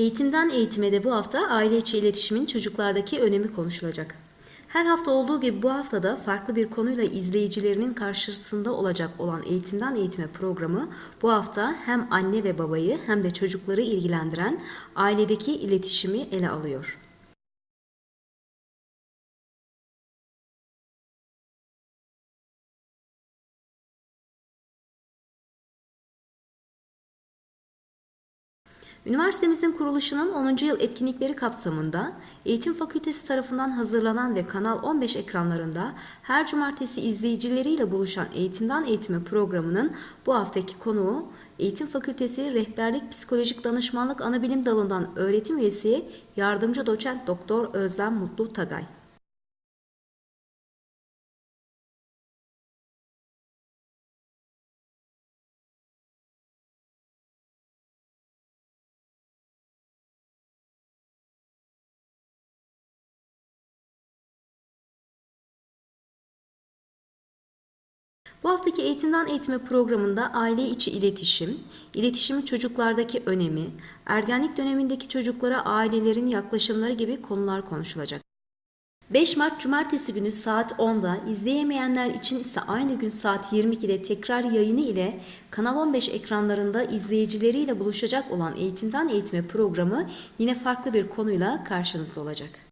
Eğitimden eğitime de bu hafta aile içi iletişimin çocuklardaki önemi konuşulacak. Her hafta olduğu gibi bu haftada farklı bir konuyla izleyicilerinin karşısında olacak olan Eğitimden Eğitime programı bu hafta hem anne ve babayı hem de çocukları ilgilendiren ailedeki iletişimi ele alıyor. Üniversitemizin kuruluşunun 10. yıl etkinlikleri kapsamında Eğitim Fakültesi tarafından hazırlanan ve Kanal 15 ekranlarında her cumartesi izleyicileriyle buluşan Eğitimden Eğitime programının bu haftaki konuğu Eğitim Fakültesi Rehberlik Psikolojik Danışmanlık Anabilim Dalı'ndan öğretim üyesi yardımcı doçent doktor Özlem Mutlu Tagay. Bu haftaki Eğitimden Eğitime programında aile içi iletişim, iletişimin çocuklardaki önemi, ergenlik dönemindeki çocuklara ailelerin yaklaşımları gibi konular konuşulacak. 5 Mart Cumartesi günü saat 10'da, izleyemeyenler için ise aynı gün saat 22'de tekrar yayını ile Kanal 15 ekranlarında izleyicileriyle buluşacak olan Eğitimden Eğitime programı yine farklı bir konuyla karşınızda olacak.